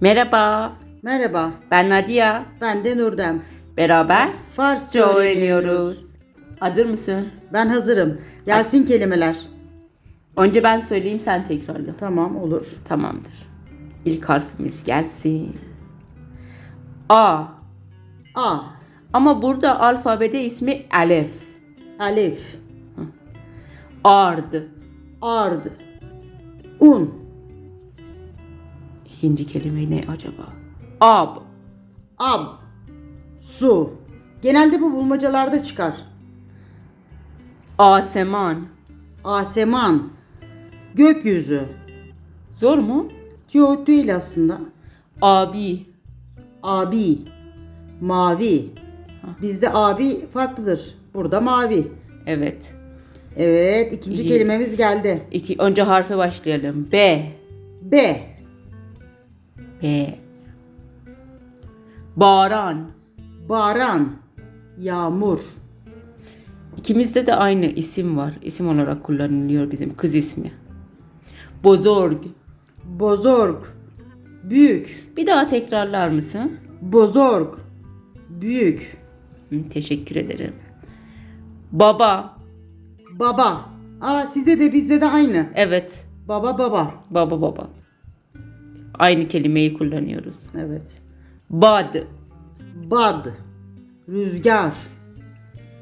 Merhaba, Merhaba, ben Nadia. ben de Nurdem. Beraber Farsça öğreniyoruz. Hazır mısın? Ben hazırım. Gelsin kelimeler. Önce ben söyleyeyim sen tekrarla. Tamam, olur. Tamamdır. İlk harfimiz gelsin. A. A, Ama burada alfabede ismi Alef. alif, Ard. ard, un, İkinci kelime ne acaba? Ab. ab, su. Genelde bu bulmacalarda çıkar. Aseman. Aseman, gökyüzü. Zor mu? Yok değil aslında. Abi. Abi, mavi. Bizde abi farklıdır. Burada mavi. Evet. Evet, ikinci İyi. kelimemiz geldi. İki, önce harfe başlayalım. B. B, B. Baran. baran, yağmur. İkimizde de aynı isim var. İsim olarak kullanılıyor bizim kız ismi. Bozorg. Bozorg, büyük. Bir daha tekrarlar mısın? Bozorg, büyük. Hı, teşekkür ederim. Baba. Baba. Aa sizde de bizde de aynı. Evet. Baba baba. Baba baba. Aynı kelimeyi kullanıyoruz. Evet. Bad. Bad. Rüzgar.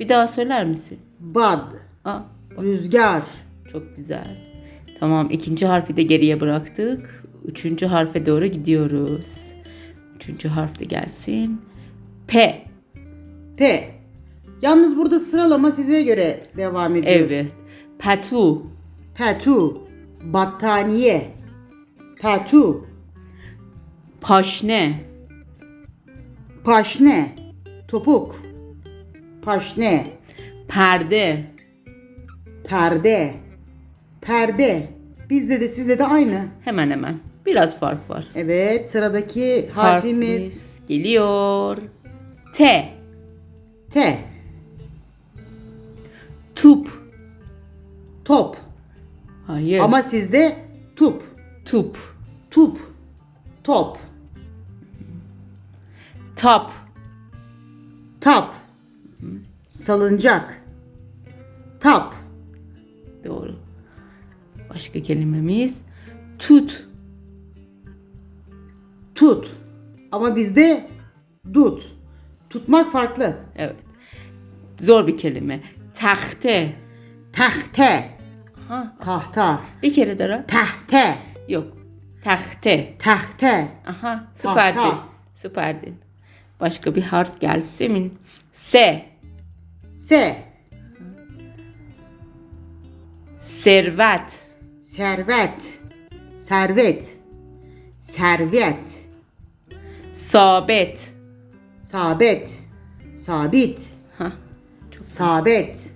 Bir daha söyler misin? Bad. Aa, Rüzgar. çok güzel. Tamam ikinci harfi de geriye bıraktık. Üçüncü harfe doğru gidiyoruz. Üçüncü harf de gelsin. P. P. Yalnız burada sıralama size göre devam ediyor. Evet. Patu. Petu. Battaniye. Petu. Paşne. Paşne. Topuk. Paşne. Perde. Perde. Perde. Bizde de sizde de aynı. Hemen hemen. Biraz fark var. Evet sıradaki harfimiz geliyor. T. T. Tup. Top. Hayır. Ama sizde tup. tup. Tup. Top. Tap. Tap. Salıncak. Tap. Doğru. Başka kelimemiz tut. Tut. Ama bizde dut. Tutmak farklı. Evet. Zor bir kelime. Tahte. Tahte. Ha, Tahta. bir kere daha. Tahte. Yok. Tahte. Tahte. Aha, süperdin. Tahta. Süperdin. Başka bir harf gelsin. S. Se. Servet. Servet. Servet. Servet. Sabet. Sabet. Sabit. Ha. Sabet.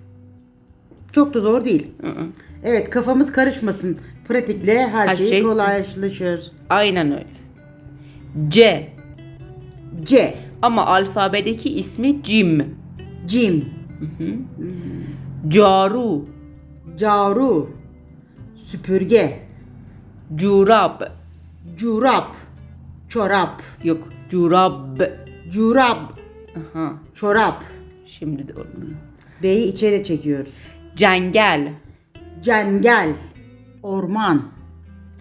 Çok da zor değil. Hı hı. Evet kafamız karışmasın. Pratikle her, Her şey, şey- kolaylaşır. Aynen öyle. C. C. Ama alfabedeki ismi Cim. Cim. Caru. Caru. Süpürge. Curab. Curap. Çorap. Yok. Curab. Curab. Aha. Çorap. Şimdi de oldu. B'yi içeri çekiyoruz. Cengel. Cengel. Orman.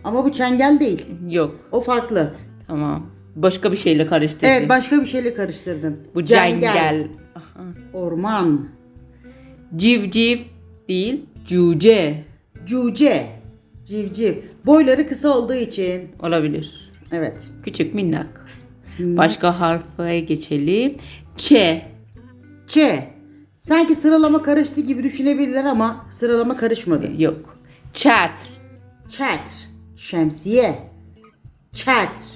Ama bu çengel değil. Yok. O farklı. Tamam. Başka bir şeyle karıştırdın. Evet başka bir şeyle karıştırdım. Bu cengel. Aha. Orman. Civciv değil. Cüce. Cuce. Civciv. Boyları kısa olduğu için. Olabilir. Evet. Küçük minnak. Başka harfe geçelim. Ç. Ç. Sanki sıralama karıştı gibi düşünebilirler ama sıralama karışmadı. Yok. Çatr. Çat. Şemsiye. Çat.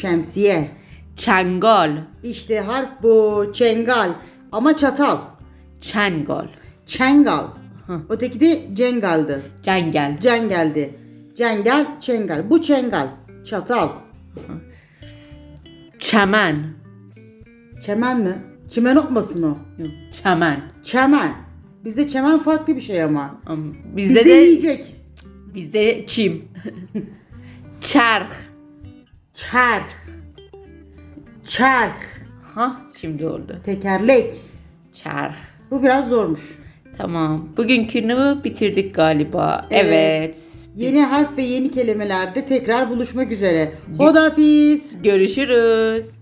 Şemsiye. Çangal. İşte harf bu. Çengal. Ama çatal. Çangal. Çengal. Öteki de cengaldı. Cengel. Cengeldi. Cengel, çengal. Bu çengal. Çatal. Çemen. Çemen mi? Çimen olmasın o. Yok. Çemen. Çemen. Bizde çemen farklı bir şey. Ama Bizde, Bizde de yiyecek. bizde çim. Çarh. Çark. Çark. Ha şimdi oldu. Tekerlek. Çarh. Bu biraz zormuş. Tamam. Bugünkünü bitirdik galiba. Evet. evet. Yeni harf ve yeni kelimelerde tekrar buluşmak üzere. Hodafiz. Görüşürüz.